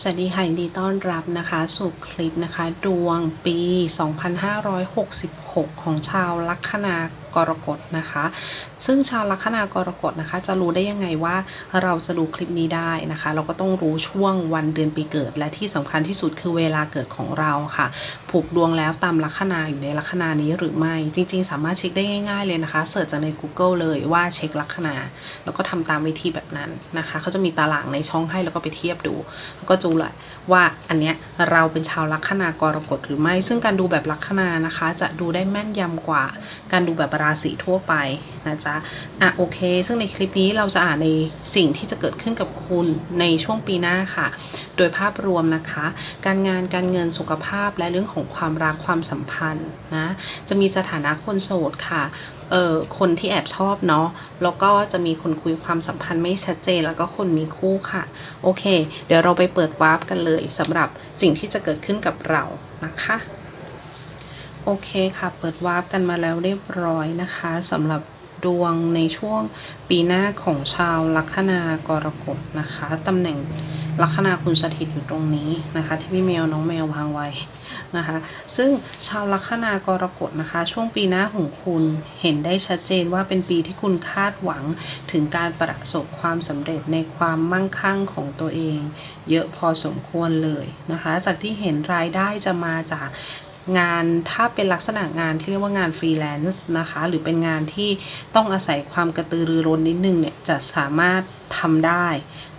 สวัสดีค่ะยินดีต้อนรับนะคะสู่คลิปนะคะ ดวงปี 2566 ของชาวลัคนา กรกฎนะคะ ซึ่งชาวลัคนากรกฎนะคะ จะรู้ได้ยังไงว่าเราจะดูคลิปนี้ได้นะคะ เราก็ต้องรู้ช่วงวันเดือนปีเกิด และที่สำคัญที่สุดคือเวลาเกิดของเราค่ะ ผูกดวงแล้วตามลัคนาอยู่ในลัคนานี้หรือไม่ จริง ๆ สามารถเช็คได้ง่าย ๆเลยนะคะเสิร์ชจากใน Google เลยว่าเช็คลัคนา แล้วก็ทำตามวิธีแบบนั้นนะคะเขาจะมีตารางในช่องให้แล้วก็ไปเทียบดู แล้วก็จูแหละว่าอันเนี้ยเราเป็นชาวลัคนากรกฎหรือไม่ ซึ่งการดูแบบลัคนานะคะ จะดูได้แม่นยำกว่า การดูแบบราศีทั่วไปนะจ๊ะอะโอเค ซึ่งในคลิปนี้เราจะอ่านในสิ่งที่จะเกิดขึ้นกับคุณในช่วงปีหน้าค่ะ โดยภาพรวมนะคะ การงานการเงินสุขภาพและเรื่องของความรักความสัมพันธ์นะจะมีสถานะคนโสดค่ะเอ่อคนที่แอบชอบเนาะแล้วก็จะมีคนคุยความสัมพันธ์ไม่ชัดเจนแล้วก็คนมีคู่ค่ะ โอเค เดี๋ยวเราไปเปิดวาร์ปกันเลยสำหรับสิ่งที่จะเกิดขึ้นกับเรานะคะ โอเคค่ะ เปิดวาร์ปกันมาแล้วเรียบร้อยนะคะสำหรับดวงในช่วงปีหน้าของชาวลัคนากรกฎนะคะตำแหน่งลัคนาคุณสถิตอยู่ตรงนี้นะคะ ที่พี่แมวน้องแมววางไว้นะคะ ซึ่งชาวลัคนากรกฎนะคะ ช่วงปีหน้าของคุณเห็นได้ชัดเจนว่าเป็นปีที่คุณคาดหวังถึงการประสบความสำเร็จในความมั่งคั่งของตัวเอง เยอะพอสมควรเลยนะคะ จากที่เห็นรายได้จะมาจาก งานถ้าเป็นลักษณะงานที่เรียกว่างานฟรีแลนซ์นะคะ หรือเป็นงานที่ต้องอาศัยความกระตือรือร้นนิดนึงเนี่ยจะสามารถทำได้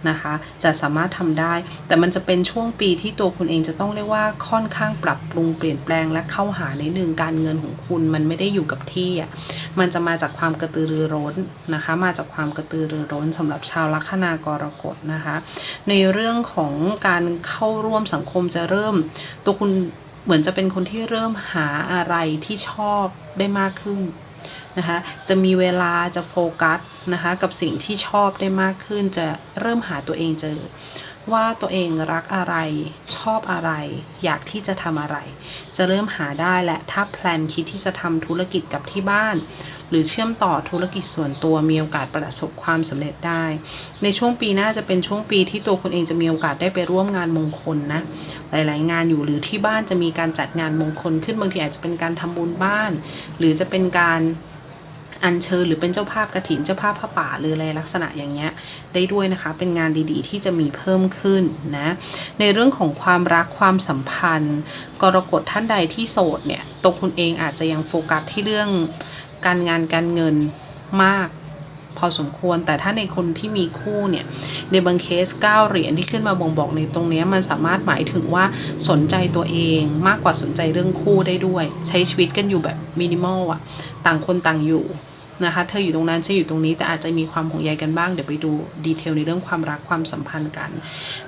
นะคะ จะสามารถทำได้ แต่มันจะเป็นช่วงปีที่ตัวคุณเองจะต้องเรียกว่าค่อนข้างปรับปรุงเปลี่ยนแปลงและเข้าหาในหนึ่งการเงินของคุณมันไม่ได้อยู่กับที่อะมันจะมาจากความกระตือรือร้นนะคะ มาจากความกระตือรือร้นสำหรับชาวลัคนากรกฎนะคะ ในเรื่องของการเข้าร่วมสังคมจะเริ่มตัวคุณ เหมือนจะเป็นคนที่เริ่มหาอะไรที่ชอบได้มากขึ้นนะคะจะมีเวลาจะโฟกัสนะคะกับสิ่งที่ชอบได้มากขึ้น จะเริ่มหาตัวเองเจอ ว่าตัวเองรักอะไร ชอบอะไร อยากที่จะทำอะไร จะเริ่มหาได้และถ้าแพลนคิดที่จะทำธุรกิจกับที่บ้าน หรือเชื่อมต่อธุรกิจส่วนตัวมีโอกาสประสบความสำเร็จได้ ในช่วงปีหน้าจะเป็นช่วงปีที่ตัวคุณเองจะมีโอกาสได้ไปร่วมงานมงคลนะ หลาย ๆ งานอยู่หรือที่บ้านจะมีการจัดงานมงคลขึ้นบางทีอาจจะเป็นการทำบุญบ้าน หรือจะเป็นการ อัญเชิญหรือเป็นเจ้าภาพกระถินเจ้าภาพผ้าป่าหรืออะไรลักษณะอย่างเงี้ยได้ด้วยนะคะ เป็นงานดีๆ ที่จะมีเพิ่มขึ้นนะในเรื่องของความรักความสัมพันธ์ กรกฎท่านใดที่โสดเนี่ยตัวคุณเองอาจจะยังโฟกัสที่เรื่องการงานการเงินมากพอสมควรแต่ถ้าในคนที่มีคู่เนี่ยในบางเคส 9 เหรียญที่ขึ้นมาบ่งบอกในตรงนี้มันสามารถหมายถึงว่าสนใจตัวเองมากกว่าสนใจเรื่องคู่ได้ด้วย ใช้ชีวิตกันอยู่แบบมินิมอลอะต่างคนต่างอยู่ นะคะ เธออยู่ตรงนั้นฉันอยู่ตรงนี้แต่อาจจะมีความห่วงใยกันบ้างเดี๋ยวไปดูดีเทลในเรื่องความรักความสัมพันธ์กัน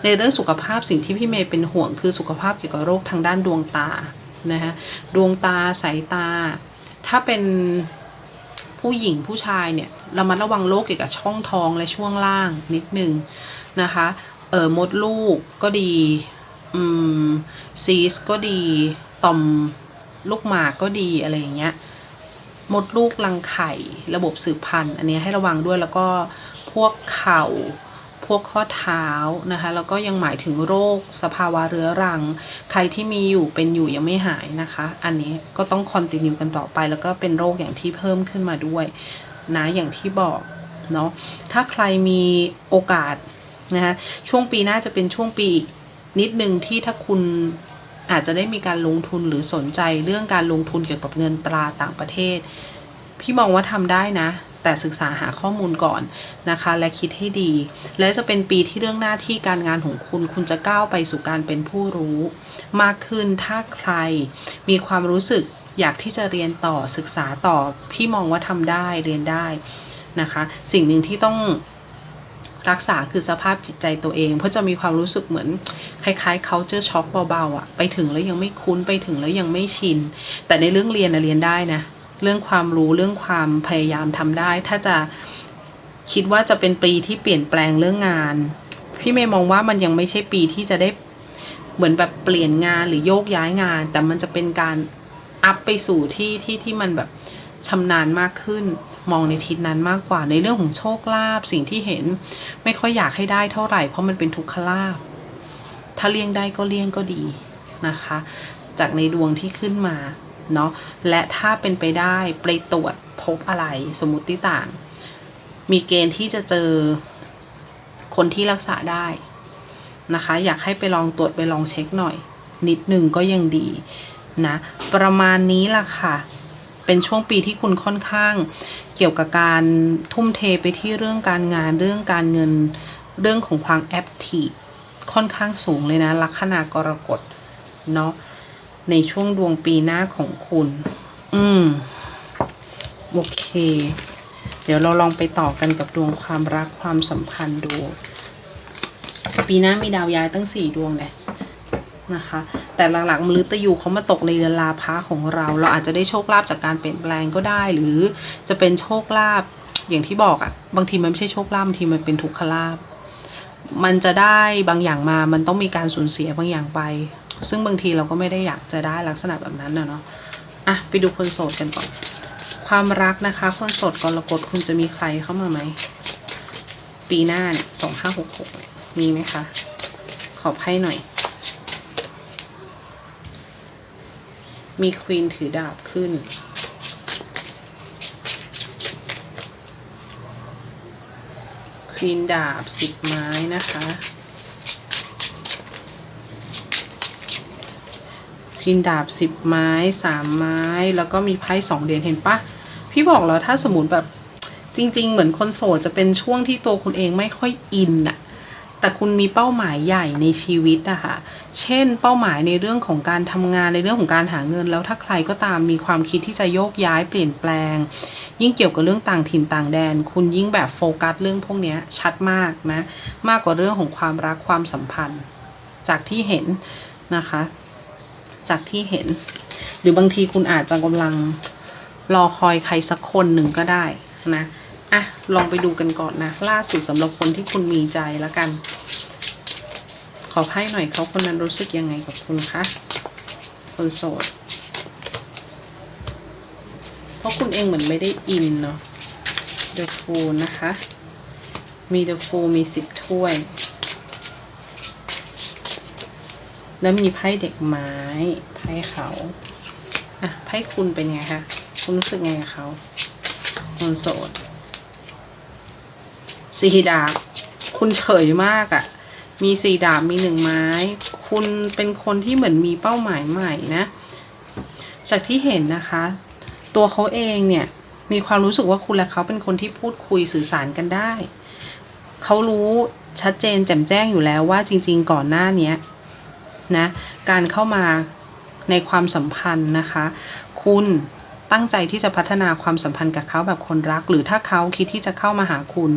ในเรื่องสุขภาพสิ่งที่พี่เมย์เป็นห่วงคือสุขภาพเกี่ยวกับโรคทางด้านดวงตานะคะดวงตาสายตา ถ้าเป็นผู้หญิงผู้ชายเนี่ยเรามาระวังโรคเกี่ยวกับช่องท้องและช่วงล่างนิดนึงนะคะเออมดลูกก็ดีอืมซีสก็ดีต่อมลูกหมากก็ดีอะไรอย่างเงี้ย มดลูกรังไข่ ระบบสืบพันธุ์ อันนี้ให้ระวังด้วยแล้วก็พวกเข่า พวกข้อเท้านะคะ แล้วก็ยังหมายถึงโรคสภาวะเรื้อรัง ใครที่มีอยู่เป็นอยู่ยังไม่หายนะคะ อันนี้ก็ต้องคอนติเนียกันต่อไป แล้วก็เป็นโรคอย่างที่เพิ่มขึ้นมาด้วยนะอย่างที่บอกเนาะถ้าใครมีโอกาสนะคะช่วงปีหน้าจะเป็นช่วงปีอีกนิดนึงที่ถ้าคุณ อาจจะได้มีการลงทุนหรือสนใจเรื่องการลงทุนเกี่ยวกับเงินตราต่างประเทศ พี่มองว่าทำได้นะ แต่ศึกษาหาข้อมูลก่อนนะคะ และคิดให้ดี และจะเป็นปีที่เรื่องหน้าที่การงานของคุณ คุณจะก้าวไปสู่การเป็นผู้รู้ มากขึ้นถ้าใครมีความรู้สึกอยากที่จะเรียนต่อศึกษาต่อ พี่มองว่าทำได้เรียนได้นะคะ สิ่งหนึ่งที่ต้อง รักษาคือสภาพจิตใจตัวเอง เพราะจะมีความรู้สึกเหมือนคล้ายๆ culture shock เบาๆอะไปถึงแล้วยังไม่คุ้นไปถึงแล้วยังไม่ชิน แต่ในเรื่องเรียนนะเรียนได้นะ เรื่องความรู้เรื่องความพยายามทำได้ ถ้าจะคิดว่าจะเป็นปีที่เปลี่ยนแปลงเรื่องงาน พี่เมย์มองว่ามันยังไม่ใช่ปีที่จะได้เหมือนแบบเปลี่ยนงานหรือโยกย้ายงาน แต่มันจะเป็นการอัพไปสู่ที่ที่ที่มันแบบ ชำนาญมากขึ้น มองในทิศนั้นมากกว่าในเรื่องของโชคลาภสิ่งที่เห็นไม่ค่อยอยากให้ได้เท่าไหร่เพราะมันเป็นทุกขลาภถ้าเลี่ยงได้ก็เลี่ยงก็ดีนะคะ จากในดวงที่ขึ้นมาเนาะและถ้าเป็นไปได้ไปตรวจพบอะไรสมมติต่าง มีเกณฑ์ที่จะเจอคนที่รักษาได้นะคะ อยากให้ไปลองตรวจไปลองเช็คหน่อย นิดหนึ่งก็ยังดีนะ ประมาณนี้ล่ะค่ะ เป็นช่วงปีที่คุณค่อนข้าง เกี่ยวกับการทุ่มเทไปที่เรื่องการงานเรื่องการเงินเรื่องของความแอคทีฟค่อนข้างสูงเลยนะลัคนากรกฎเนาะในช่วงดวงปีหน้าของคุณ อืม โอเค เดี๋ยวเราลองไปต่อกันกับดวงความรักความสัมพันธ์ดู ปีหน้ามีดาวย้ายตั้งสี่ดวงเลย นะคะ แต่หลักๆมฤตยูเขามาตกในเรือนลาภะของเรา เราอาจจะได้โชคลาภจากการเปลี่ยนแปลงก็ได้ หรือจะเป็นโชคลาภอย่างที่บอกอะบางทีมันไม่ใช่โชคลาภบางทีมันเป็นทุกขลาภมันจะได้บางอย่างมามันต้องมีการสูญเสียบางอย่างไป ซึ่งบางทีเราก็ไม่ได้อยากจะได้ลักษณะแบบนั้นนะเนาะอะไปดูคนโสดกันก่อน ความรักนะคะ คนโสดกรกฎคุณจะมีใครเข้ามาไหมปีหน้าเนี่ยสองห้าหกหกมีไหมคะ ขอไพ่หน่อย มีควีนถือดาบขึ้น ควีนดาบสิบไม้นะคะ ควีนดาบสิบไม้สามไม้ แล้วก็มีไพ่สองเหรียญเห็นปะ พี่บอกแล้วถ้าสมมติแบบจริง ๆ เหมือนคนโสดจะเป็นช่วงที่ตัวคุณเองไม่ค่อยอินอะแต่คุณมีเป้าหมายใหญ่ในชีวิตอะค่ะ เช่น เป้าหมายในเรื่องของการทำงานในเรื่องของการหาเงิน แล้วถ้าใครก็ตามมีความคิดที่จะโยกย้ายเปลี่ยนแปลง ยิ่งเกี่ยวกับเรื่องต่างถิ่นต่างแดน คุณยิ่งแบบโฟกัสเรื่องพวกนี้ชัดมากนะมากกว่าเรื่องของความรักความสัมพันธ์ จากที่เห็นนะคะ จากที่เห็น หรือบางทีคุณอาจจะกำลังรอคอยใครสักคนหนึ่งก็ได้นะอะลองไปดูกันก่อนนะล่าสุดสำหรับคนที่คุณมีใจแล้วกัน อไพ่หน่อยเขาคนนั้นรู้สึกยังไงกับคุณคะคนโสด เพราะคุณเองเหมือนไม่ได้อินเนาะ The Fool นะคะ มี The Fool มีสิบถ้วย แล้วมีไพ่เด็กไม้ไพ่เขาอะไพ่คุณเป็นไงคะคุณรู้สึกไงกับเขาคนโสดสีดาบคุณเฉยมากอะ่ะ มีสี่ดาบมีหนึ่งไม้ คุณเป็นคนที่เหมือนมีเป้าหมายใหม่นะ จากที่เห็นนะคะ ตัวเขาเองเนี่ยมีความรู้สึกว่าคุณและเขาเป็นคนที่พูดคุยสื่อสารกันได้ เขารู้ชัดเจนแจ่มแจ้งอยู่แล้วว่าจริง ๆ ก่อนหน้านี้นะ การเข้ามาในความสัมพันธ์นะคะ คุณ ตั้งใจที่จะพัฒนาความสัมพันธ์กับเขาแบบคนรัก หรือถ้าเขาคิดที่จะเข้ามาหาคุณ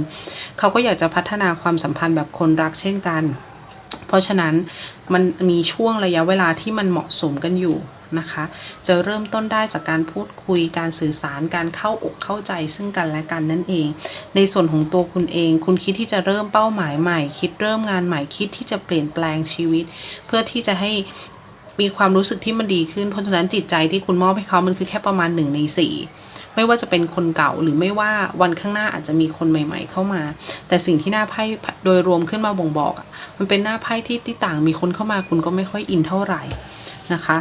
เขาก็อยากจะพัฒนาความสัมพันธ์แบบคนรักเช่นกัน เพราะฉะนั้นมันมีช่วงระยะเวลาที่มันเหมาะสมกันอยู่นะคะ จะเริ่มต้นได้จากการพูดคุยการสื่อสารการเข้าอกเข้าใจซึ่งกันและกันนั่นเอง ในส่วนของตัวคุณเอง คุณคิดที่จะเริ่มเป้าหมายใหม่ คิดเริ่มงานใหม่คิดที่จะเปลี่ยนแปลงชีวิต เพื่อที่จะให้ มีความรู้สึกที่มันดีขึ้น เพราะฉะนั้นจิตใจที่คุณมอบให้เขามันคือแค่ประมาณหนึ่งในสี่ไม่ว่าจะเป็นคนเก่าหรือไม่ว่าวันข้างหน้าอาจจะมีคนใหม่ ๆ เข้ามา แต่สิ่งที่หน้าไพ่โดยรวมขึ้นมาบ่งบอกมันเป็นหน้าไพ่ที่ที่ต่างมีคนเข้ามาคุณก็ไม่ค่อยอินเท่าไหร่นะคะ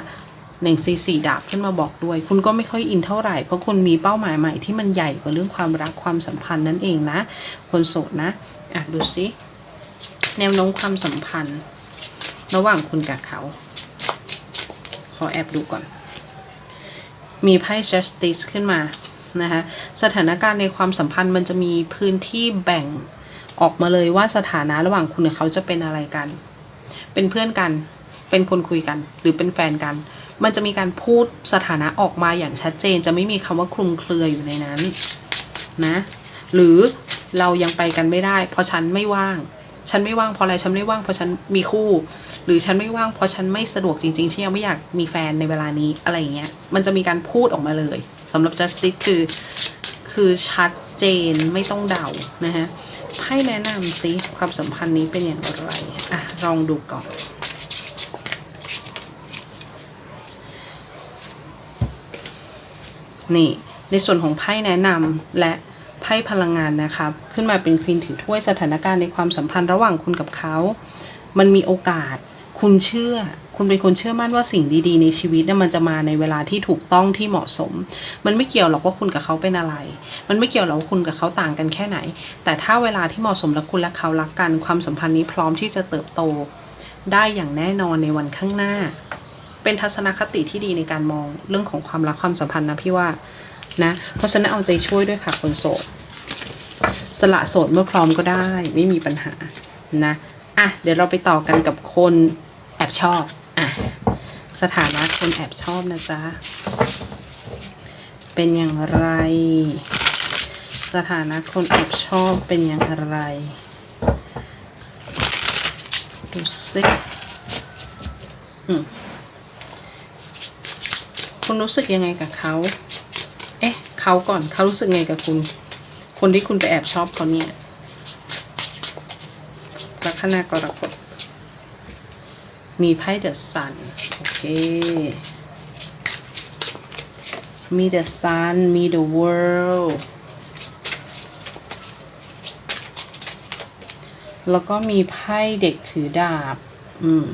หนึ่งซีสี่ดาบขึ้นมาบอกด้วย คุณก็ไม่ค่อยอินเท่าไหร่ เพราะคุณมีเป้าหมายใหม่ที่มันใหญ่กว่าเรื่องความรักความสัมพันธ์นั่นเองนะ คนโสดนะอะดูสิแนวโน้มความสัมพันธ์ ระหว่างคุณกับเขา ขอแอบดูก่อน มีไพ่ justice ขึ้นมานะคะสถานการณ์ในความสัมพันธ์มันจะมีพื้นที่แบ่งออกมาเลยว่าสถานะระหว่างคุณกับเขาจะเป็นอะไรกัน เป็นเพื่อนกัน เป็นคนคุยกัน หรือเป็นแฟนกัน มันจะมีการพูดสถานะออกมาอย่างชัดเจน จะไม่มีคำว่าคลุมเครืออยู่ในนั้นนะ หรือเรายังไปกันไม่ได้ เพราะฉันไม่ว่าง ฉันไม่ว่างเพราะอะไรฉันไม่ว่างเพราะฉันมีคู่ หรือฉันไม่ว่างเพราะฉันไม่สะดวกจริงๆฉันยังไม่อยากมีแฟนในเวลานี้อะไรอย่างเงี้ยมันจะมีการพูดออกมาเลยสำหรับ justice คือคือชัดเจนไม่ต้องเดานะฮะให้แนะนำซิความสัมพันธ์นี้เป็นอย่างไรอะลองดูก่อนนี่ในส่วนของไพ่แนะนำและ ไพ่พลังงานนะครับขึ้นมาเป็นควีนถือถ้วยสถานการณ์ในความสัมพันธ์ระหว่างคุณกับเขา มันมีโอกาส คุณเชื่อ คุณเป็นคนเชื่อมั่นว่าสิ่งดีๆ ในชีวิตเนี่ยมันจะมาในเวลาที่ถูกต้องที่เหมาะสม มันไม่เกี่ยวหรอกว่าคุณกับเขาเป็นอะไร มันไม่เกี่ยวหรอกว่าคุณกับเขาต่างกันแค่ไหน แต่ถ้าเวลาที่เหมาะสมแล้วคุณและเขารักกัน ความสัมพันธ์นี้พร้อมที่จะเติบโต ได้อย่างแน่นอนในวันข้างหน้า เป็นทัศนคติที่ดีในการมองเรื่องของความรักความสัมพันธ์นะพี่ว่า นะ เพราะฉะนั้นเอาใจช่วยด้วยค่ะคนโสด สละโสดเมื่อพร้อมก็ได้ไม่มีปัญหานะอะเดี๋ยวเราไปต่อกันกับคนแอบชอบอะสถานะคนแอบชอบนะจ๊ะ เป็นอย่างไร สถานะคนแอบชอบเป็นอย่างไร ดูสิอืมคุณรู้สึกยังไงกับเขา เอ๊ะเขาก่อนเขารู้สึกไงกับคุณ คนที่คุณไปแอบชอบเขาเนี่ยลัคนากรกฎมีไพ่เดอะซันโอเค มีเดอะซันมีเดอะเวิลด์แล้วก็มีไพ่เด็กถือดาบ อืม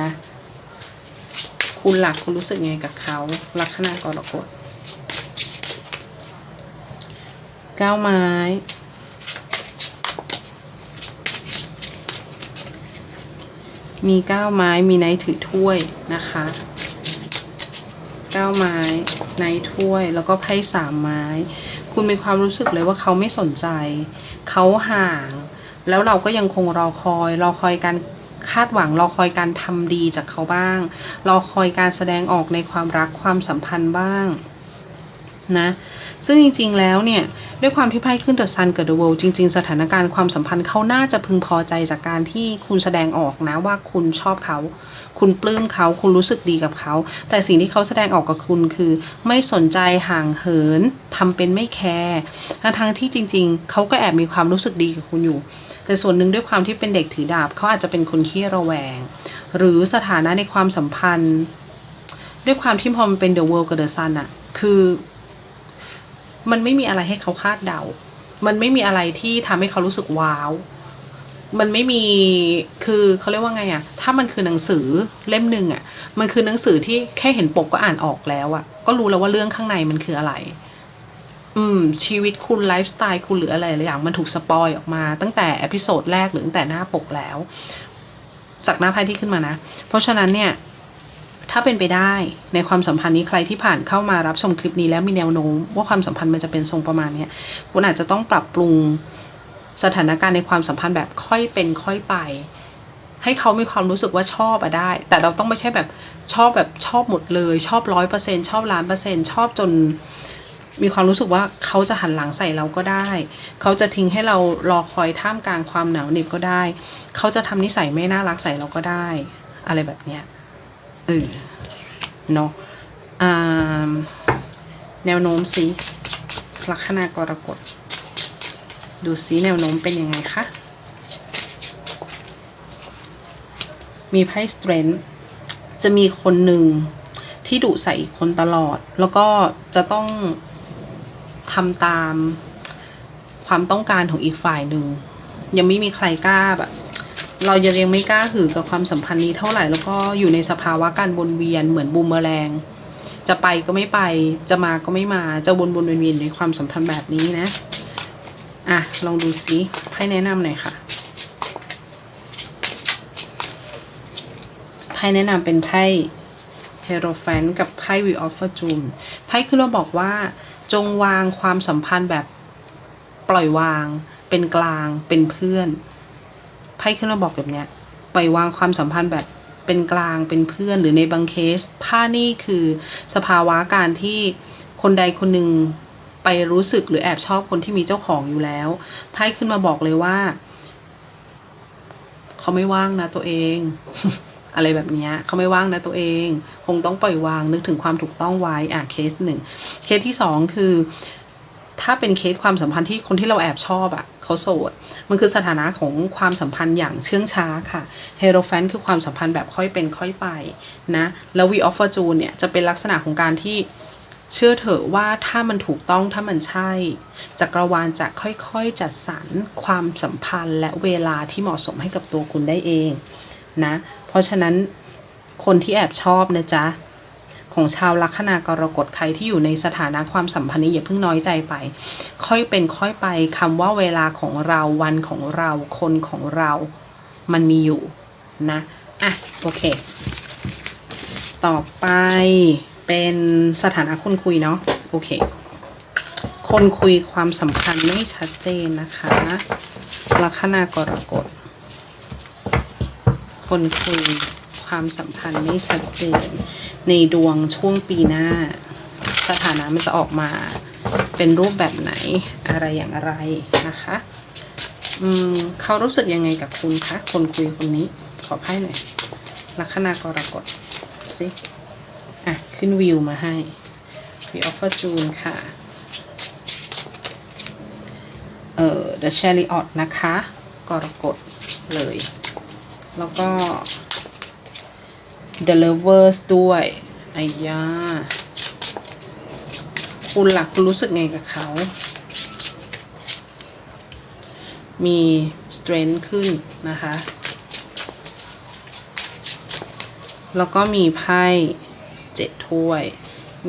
นะ คุณหลักคุณรู้สึกไงกับเขาลักคนากรกฎเก้าไม้มีเก้าไม้มีไนถือถ้วยนะคะเก้าไม้ไนถ้วยแล้วก็ไพ่สามไม้ คุณมีความรู้สึกเลยว่าเขาไม่สนใจ เขาห่าง แล้วเราก็ยังคงรอคอยรอคอยการ คาดหวังรอคอยการทำดีจากเขาบ้าง รอคอยการแสดงออกในความรักความสัมพันธ์บ้างนะซึ่งจริง ๆ แล้วเนี่ย ด้วยความที่ไพ่ขึ้นเดอะซันกับเดอะเวิลด์จริง ๆ สถานการณ์ความสัมพันธ์เขาน่าจะพึงพอใจจากการที่คุณแสดงออกนะว่าคุณชอบเขา คุณปลื้มเขา คุณรู้สึกดีกับเขา แต่สิ่งที่เขาแสดงออกกับคุณคือ ไม่สนใจห่างเหินทำเป็นไม่แคร์ทั้งที่จริง ๆ เขาก็แอบมีความรู้สึกดีกับคุณอยู่ แต่ส่วนหนึ่งด้วยความที่เป็นเด็กถือดาบเขาอาจจะเป็นคนขี้ระแวง หรือสถานะในความสัมพันธ์ ด้วยความที่พอมันเป็นเดอะเวิลด์กับเดอะซันอะคือ มันไม่มีอะไรให้เขาคาดเดา มันไม่มีอะไรที่ทำให้เขารู้สึกว้าว มันไม่มีคือเขาเรียกว่าไงอะถ้ามันคือหนังสือเล่มหนึ่งอะมันคือหนังสือที่แค่เห็นปกก็อ่านออกแล้วอะก็รู้แล้วว่าเรื่องข้างในมันคืออะไร อืม ชีวิตคุณไลฟ์สไตล์คุณหรืออะไรหลายอย่างมันถูกสปอยออกมา ตั้งแต่เอพิโซดแรกหรือตั้งแต่หน้าปกแล้ว จากหน้าไพ่ที่ขึ้นมานะ เพราะฉะนั้นเนี่ย ถ้าเป็นไปได้ในความสัมพันธ์นี้ใครที่ผ่านเข้ามารับชมคลิปนี้แล้วมีแนวโน้มว่าความสัมพันธ์มันจะเป็นทรงประมาณเนี้ยคุณอาจจะต้องปรับปรุงสถานการณ์ในความสัมพันธ์แบบค่อยเป็นค่อยไป ให้เขามีความรู้สึกว่าชอบอะได้ แต่เราต้องไม่ใช่แบบชอบแบบชอบหมดเลย ชอบร้อยเปอร์เซ็นชอบล้านเปอร์เซ็นชอบจน มีความรู้สึกว่าเขาจะหันหลังใส่เราก็ได้ เขาจะทิ้งให้เรารอคอยท่ามกลางความหนาวเหน็บก็ได้ เขาจะทำนิสัยไม่น่ารักใส่เราก็ได้ อะไรแบบเนี้ยเออเนาะอ่าแนวโน้มสิลัคนากรกฎดูซิแนวโน้มเป็นยังไงคะมีไพ่ strength จะมีคนหนึ่งที่ดุใส่อีกคนตลอด แล้วก็จะต้อง ทำตามความต้องการของอีกฝ่ายหนึ่งยังไม่มีใครกล้าแบบ เรายังยังไม่กล้าหือกับความสัมพันธ์นี้เท่าไหร่แล้วก็อยู่ในสภาวะการวนเวียนเหมือนบูมเมอแรง จะไปก็ไม่ไปจะมาก็ไม่มาจะวนวนเวียนในความสัมพันธ์แบบนี้นะอะลองดูซิไพ่แนะนำหน่อยค่ะไพ่แนะนำเป็นไพ่เฮโรแฟนกับไพ่วีออฟฟอร์จูนไพ่คือเราบอกว่า จงวางความสัมพันธ์แบบปล่อยวาง เป็นกลาง เป็นเพื่อนไพ่ขึ้นมาบอกแบบเนี้ยปล่อยวางความสัมพันธ์แบบเป็นกลางเป็นเพื่อนหรือในบางเคส ถ้านี่คือสภาวะการที่คนใดคนหนึ่งไปรู้สึกหรือแอบชอบคนที่มีเจ้าของอยู่แล้วไพ่ขึ้นมาบอกเลยว่า เขาไม่ว่างนะตัวเอง อะไรแบบนี้เขาไม่ว่างนะตัวเอง คงต้องปล่อยวางนึกถึงความถูกต้องไว้อะเคสหนึ่งเคสที่สองคือถ้าเป็นเคสความสัมพันธ์ที่คนที่เราแอบชอบอะ่ะเขาโสด มันคือสถานะของความสัมพันธ์อย่างเชื่องช้าค่ะเฮโรแฟนคือความสัมพันธ์แบบค่อยเป็นค่อยไปนะแล้ววีออฟฟอร์จูนเนี่ยจะเป็นลักษณะของการที่เชื่อเถอะว่าถ้ามันถูกต้องถ้ามันใช่จักรวาลจะค่อยๆจัดสรรความสัมพันธ์และเวลาที่เหมาะสมให้กับตัวคุณได้เองนะ เพราะฉะนั้นคนที่แอบชอบนะจ๊ะของชาวลัคนากรกฎใครที่อยู่ในสถานะความสัมพันธ์นี้อย่าเพิ่งน้อยใจไป ค่อยเป็นค่อยไปคำว่าเวลาของเราวันของเราคนของเรามันมีอยู่นะอะโอเค ต่อไปเป็นสถานะคนคุยเนาะโอเค คนคุยความสัมพันธ์ไม่ชัดเจนนะคะลัคนากรกฎ คนคุยความสัมพันธ์ไม่ชัดเจน ในดวงช่วงปีหน้า สถานะมันจะออกมาเป็นรูปแบบไหนอะไรอย่างไรนะคะอืมเขารู้สึกยังไงกับคุณคะคนคุยคนนี้ขอไพ่หน่อยลัคนากรกฎสิอะ ขึ้นวิวมาให้วิวออฟเฟอร์จูนค่ะ เอ่อ The Chariot นะคะ กรกฎเลย แล้วก็ The Lovers ด้วยไอ้ยาคุณหลักคุณรู้สึกไงกับเขา มี strength ขึ้นนะคะ แล้วก็มีไพ่เจ็ดถ้วย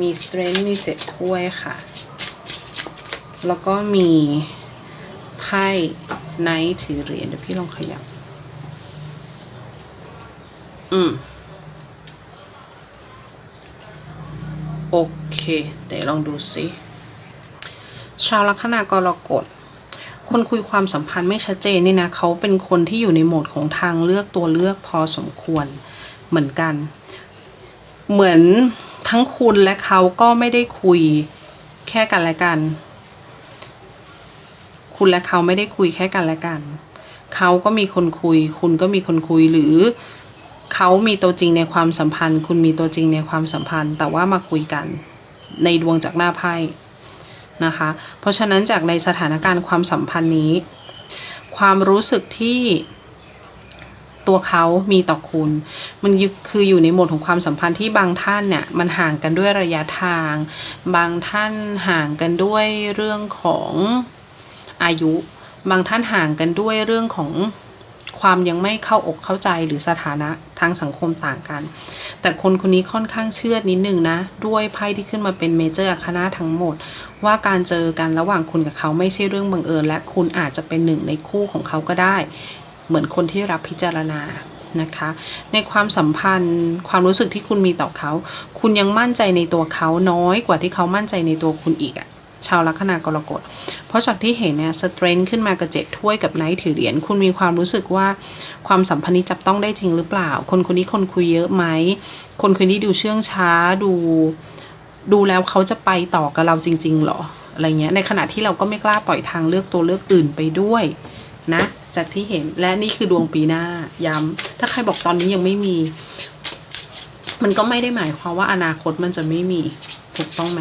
มี strength มีเจ็ดถ้วยค่ะ แล้วก็มีไพ่ไนท์ถือเหรียญเดี๋ยวพี่ลองขยับ อืม โอเค เดี๋ยวลองดูสิ ชาวลัคนากรกฎคนคุยความสัมพันธ์ไม่ชัดเจนนี่นะเขาเป็นคนที่อยู่ในโหมดของทางเลือกตัวเลือกพอสมควรเหมือนกัน เหมือนทั้งคุณและเขาก็ไม่ได้คุยแค่กันและกัน คุณและเขาไม่ได้คุยแค่กันและกัน เขาก็มีคนคุย คุณก็มีคนคุยหรือ เขามีตัวจริงในความสัมพันธ์ คุณมีตัวจริงในความสัมพันธ์ แต่ว่ามาคุยกันในดวงจากหน้าไพ่นะคะ เพราะฉะนั้นจากในสถานการณ์ความสัมพันธ์นี้ ความรู้สึกที่ตัวเขามีต่อคุณ มันคืออยู่ในโหมดของความสัมพันธ์ที่บางท่านเนี่ยมันห่างกันด้วยระยะทาง บางท่านห่างกันด้วยเรื่องของอายุ บางท่านห่างกันด้วยเรื่องของ ความยังไม่เข้าอกเข้าใจหรือสถานะทางสังคมต่างกัน แต่คนคนนี้ค่อนข้างเชื่อนิดนึงนะ ด้วยไพ่ที่ขึ้นมาเป็นเมเจอร์อาคานาทั้งหมด ว่าการเจอกันระหว่างคุณกับเขาไม่ใช่เรื่องบังเอิญ และคุณอาจจะเป็นหนึ่งในคู่ของเขาก็ได้ เหมือนคนที่รับพิจารณานะคะ ในความสัมพันธ์ความรู้สึกที่คุณมีต่อเขา คุณยังมั่นใจในตัวเขาน้อยกว่าที่เขามั่นใจในตัวคุณอีกอะ ชาวลัคนากรกฎ เพราะจากที่เห็นเนี่ยสเตรนขึ้นมากระเจ็ดถ้วยกับไนท์ถือเหรียญคุณมีความรู้สึกว่าความสัมพันธ์นี้จับต้องได้จริงหรือเปล่า คนคนนี้คนคุยเยอะไหม คนคนนี้ดูเชื่องช้าดู ดูแล้วเขาจะไปต่อกับเราจริง ๆหรออะไรเงี้ยในขณะที่เราก็ไม่กล้าปล่อยทางเลือกตัวเลือกอื่นไปด้วยนะจากที่เห็นและนี่คือดวงปีหน้าย้ำถ้าใครบอกตอนนี้ยังไม่มี มันก็ไม่ได้หมายความว่าอนาคตมันจะไม่มีถูกต้องไหม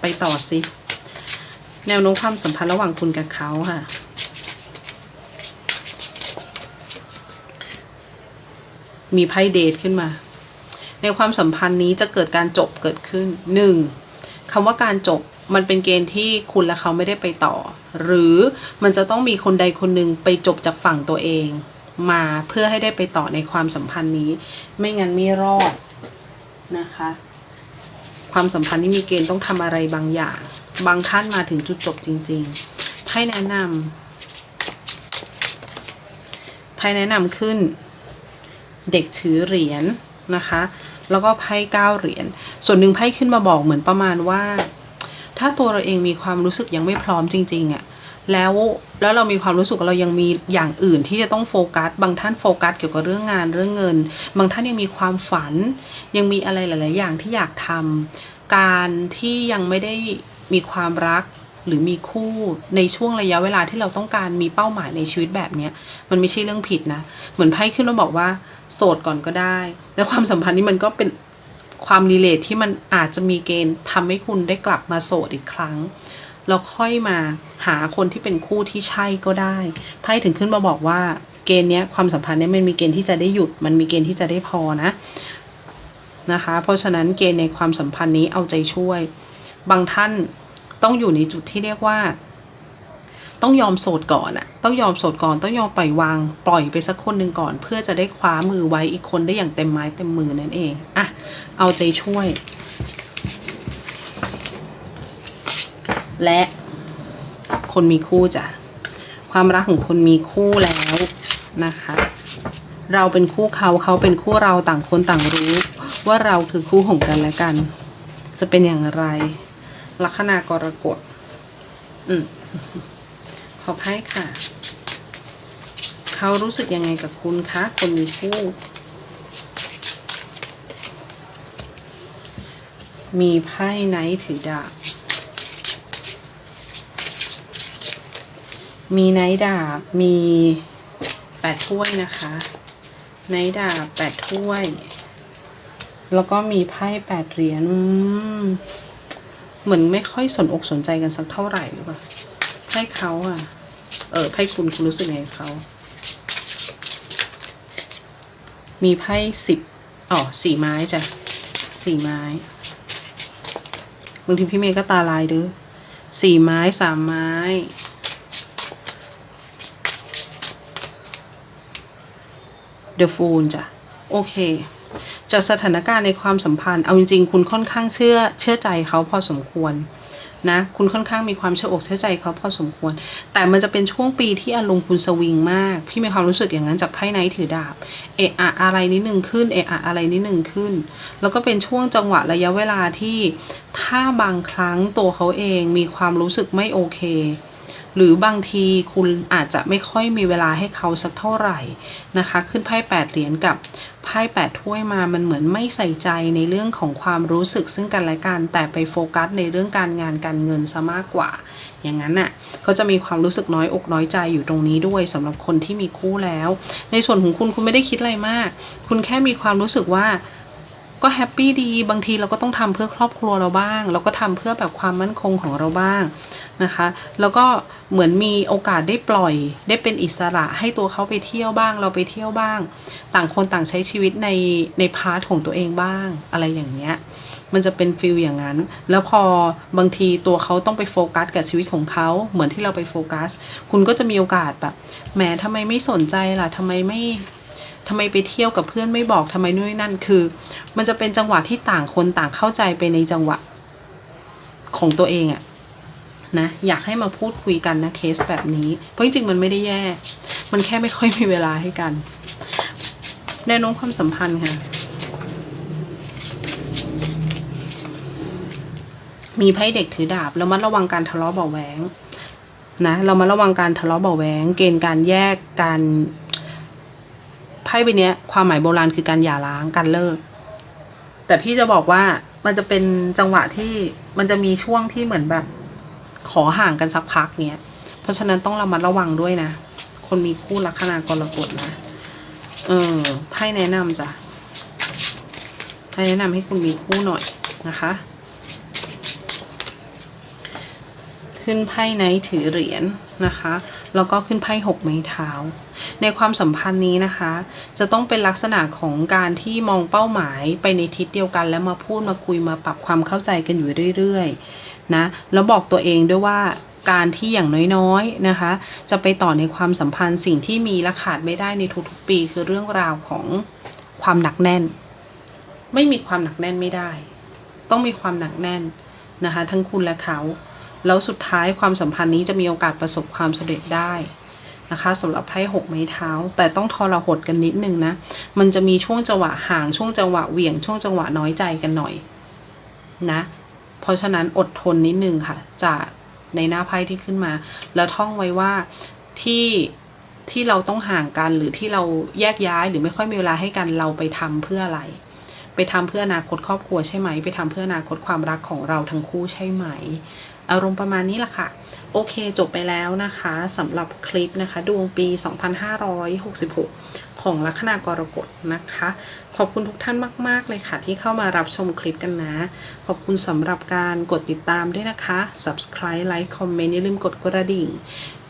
ไปต่อสิ แนวโน้มความสัมพันธ์ระหว่างคุณกับเขาค่ะ มีไพ่เดทขึ้นมา ในความสัมพันธ์นี้จะเกิดการจบเกิดขึ้นหนึ่งคำว่าการจบมันเป็นเกณฑ์ที่คุณและเขาไม่ได้ไปต่อ หรือมันจะต้องมีคนใดคนหนึ่งไปจบจากฝั่งตัวเอง มาเพื่อให้ได้ไปต่อในความสัมพันธ์นี้ ไม่งั้นไม่รอดนะคะ ความสัมพันธ์ที่มีเกณฑ์ต้องทำอะไรบางอย่าง บางท่านมาถึงจุดจบจริงๆไพ่แนะนำไพ่แนะนำขึ้น เด็กถือเหรียญนะคะ แล้วก็ไพ่เก้าเหรียญส่วนหนึ่งไพ่ขึ้นมาบอกเหมือนประมาณว่า ถ้าตัวเราเองมีความรู้สึกยังไม่พร้อมจริงๆอะ่ะ แล้วแล้วเรามีความรู้สึกว่าเรายังมีอย่างอื่นที่จะต้องโฟกัส บางท่านโฟกัสเกี่ยวกับเรื่องงานเรื่องเงิน บางท่านยังมีความฝัน ยังมีอะไรหลาย ๆ อย่างที่อยากทำการที่ยังไม่ได้มีความรักหรือมีคู่ในช่วงระยะเวลาที่เราต้องการมีเป้าหมายในชีวิตแบบเนี้ย มันไม่ใช่เรื่องผิดนะ เหมือนไพ่ขึ้นมาบอกว่า โสดก่อนก็ได้ แต่ความสัมพันธ์นี้มันก็เป็นความรีเลทที่มันอาจจะมีเกณฑ์ทำให้คุณได้กลับมาโสดอีกครั้ง แล้วค่อยมาหาคนที่เป็นคู่ที่ใช่ก็ได้ไพ่ถึงขึ้นมาบอกว่าเกณฑ์เนี้ยความสัมพันธ์เนี้ยมันมีเกณฑ์ที่จะได้หยุด มันมีเกณฑ์ที่จะได้พอนะนะคะ เพราะฉะนั้นเกณฑ์ในความสัมพันธ์นี้เอาใจช่วย บางท่านต้องอยู่ในจุดที่เรียกว่า ต้องยอมโสดก่อนอะต้องยอมโสดก่อนต้องยอมปล่อยวาง ปล่อยไปสักคนหนึ่งก่อน เพื่อจะได้คว้ามือไว้อีกคนได้อย่างเต็มไม้เต็มมือนั่นเองอะเอาใจช่วย และคนมีคู่จ้ะความรักของคนมีคู่แล้วนะคะ เราเป็นคู่เขาเขาเป็นคู่เราต่างคนต่างรู้ ว่าเราคือคู่ของกันและกัน จะเป็นอย่างไร ลัคนากรกฎอืมขอให้ค่ะ เขารู้สึกยังไงกับคุณคะคนมีคู่ มีไพ่ไนท์ถือดาบ มีไนดาบมีแปดถ้วยนะคะไนดาบแปดถ้วย แล้วก็มีไพ่แปดเหรียญเหมือนไม่ค่อยสนอกสนใจกันสักเท่าไหร่หรือเปล่าไพ่เขาอะเออไพ่คุณคุณรู้สึกไงเขามีไพ่สิบอ๋อสี่ไม้จ้ะสี่ไม้บางทีพี่เมย์ก็ตาลายเด้อสี่ไม้สามไม้ The Fool จ้ะโอเคจากสถานการณ์ในความสัมพันธ์ เอาจริง ๆ คุณค่อนข้างเชื่อเชื่อใจเขาพอสมควรนะ คุณค่อนข้างมีความเชื่ออกเชื่อใจเขาพอสมควร แต่มันจะเป็นช่วงปีที่อารมณ์คุณสวิงมาก พี่มีความรู้สึกอย่างนั้นจากไพ่ไนท์ถือดาบ เอะอะอะไรนิดหนึ่งขึ้น เอะอะอะไรนิดหนึ่งขึ้น แล้วก็เป็นช่วงจังหวะระยะเวลาที่ถ้าบางครั้งตัวเขาเองมีความรู้สึกไม่โอเค หรือบางทีคุณอาจจะไม่ค่อยมีเวลาให้เขาสักเท่าไหร่นะคะ ขึ้นไพ่แปดเหรียญกับไพ่แปดถ้วยมามันเหมือนไม่ใส่ใจในเรื่องของความรู้สึกซึ่งกันและกัน แต่ไปโฟกัสในเรื่องการงานการเงินซะมากกว่า อย่างนั้นน่ะก็จะมีความรู้สึกน้อยอกน้อยใจอยู่ตรงนี้ด้วยสำหรับคนที่มีคู่แล้ว ในส่วนของคุณคุณไม่ได้คิดอะไรมาก คุณแค่มีความรู้สึกว่า ก็แฮปปี้ดีบางทีเราก็ต้องทำเพื่อครอบครัวเราบ้างเราก็ทำเพื่อแบบความมั่นคงของเราบ้างนะคะ แล้วก็เหมือนมีโอกาสได้ปล่อย ได้เป็นอิสระให้ตัวเขาไปเที่ยวบ้าง เราไปเที่ยวบ้าง ต่างคนต่างใช้ชีวิตในในพาร์ทของตัวเองบ้าง อะไรอย่างเงี้ยมันจะเป็นฟิลอย่างนั้น แล้วพอบางทีตัวเขาต้องไปโฟกัสกับชีวิตของเขา เหมือนที่เราไปโฟกัส คุณก็จะมีโอกาสแบบแหมทำไมไม่สนใจล่ะทำไมไม่ ทำไมไปเที่ยวกับเพื่อนไม่บอกทำไมนู่นนั่นคือ มันจะเป็นจังหวะที่ต่างคนต่างเข้าใจไปในจังหวะของตัวเองอะนะอยากให้มาพูดคุยกันนะเคสแบบนี้ เพราะจริงๆมันไม่ได้แย่ มันแค่ไม่ค่อยมีเวลาให้กันแนวโน้มความสัมพันธ์ค่ะมีไพ่เด็กถือดาบแล้วมัดระวังการทะเลาะเบาแหวงนะเรามาระวังการทะเลาะเบาแหวงเกณฑ์การแยกการ ไพ่ใบนี้ความหมายโบราณคือการหย่าร้างการเลิก แต่พี่จะบอกว่ามันจะเป็นจังหวะที่มันจะมีช่วงที่เหมือนแบบ ขอห่างกันสักพักเนี้ย เพราะฉะนั้นต้องระมัดระวังด้วยนะ คนมีคู่ลัคนากรกฎนะ เออไพ่แนะนำจ้ะไพ่แนะนำให้คุณมีคู่หน่อยนะคะ ขึ้นไพ่ไนถือเหรียญนะคะ แล้วก็ขึ้นไพ่หกไม้เท้า ในความสัมพันธ์นี้นะคะ จะต้องเป็นลักษณะของการที่มองเป้าหมายไปในทิศเดียวกัน แล้วมาพูดมาคุยมาปรับความเข้าใจกันอยู่เรื่อยๆนะแล้วบอกตัวเองด้วยว่าการที่อย่างน้อยๆนะคะ จะไปต่อในความสัมพันธ์สิ่งที่มีและขาดไม่ได้ในทุกๆปี คือเรื่องราวของความหนักแน่น ไม่มีความหนักแน่นไม่ได้ ต้องมีความหนักแน่นนะคะ ทั้งคุณและเขา แล้วสุดท้ายความสัมพันธ์นี้จะมีโอกาสประสบความสำเร็จได้ นะคะสำหรับไพ่หกไม้เท้า แต่ต้องทรหดกันนิดนึงนะ มันจะมีช่วงจังหวะห่างช่วงจังหวะเหวี่ยงช่วงจังหวะน้อยใจกันหน่อยนะ เพราะฉะนั้นอดทนนิดนึงค่ะ จากในหน้าไพ่ที่ขึ้นมา แล้วท่องไว้ว่าที่ที่เราต้องห่างกันหรือที่เราแยกย้ายหรือไม่ค่อยมีเวลาให้กันเราไปทำเพื่ออะไร ไปทำเพื่ออนาคตครอบครัวใช่ไหม ไปทำเพื่ออนาคตความรักของเราทั้งคู่ใช่ไหม อารมณ์ประมาณนี้แหละค่ะ โอเคจบไปแล้วนะคะสำหรับคลิปนะคะ ดวงปี 2566 ของลัคนากรกฎนะคะ ขอบคุณทุกท่านมาก ๆ เลยค่ะ ที่เข้ามารับชมคลิปกันนะ ขอบคุณสำหรับการกดติดตามด้วยนะคะ subscribe like comment อย่าลืมกดกระดิ่ง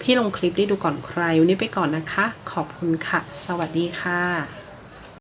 พี่ลงคลิปได้ดูก่อนใคร วันนี้ไปก่อนนะคะ ขอบคุณค่ะ สวัสดีค่ะ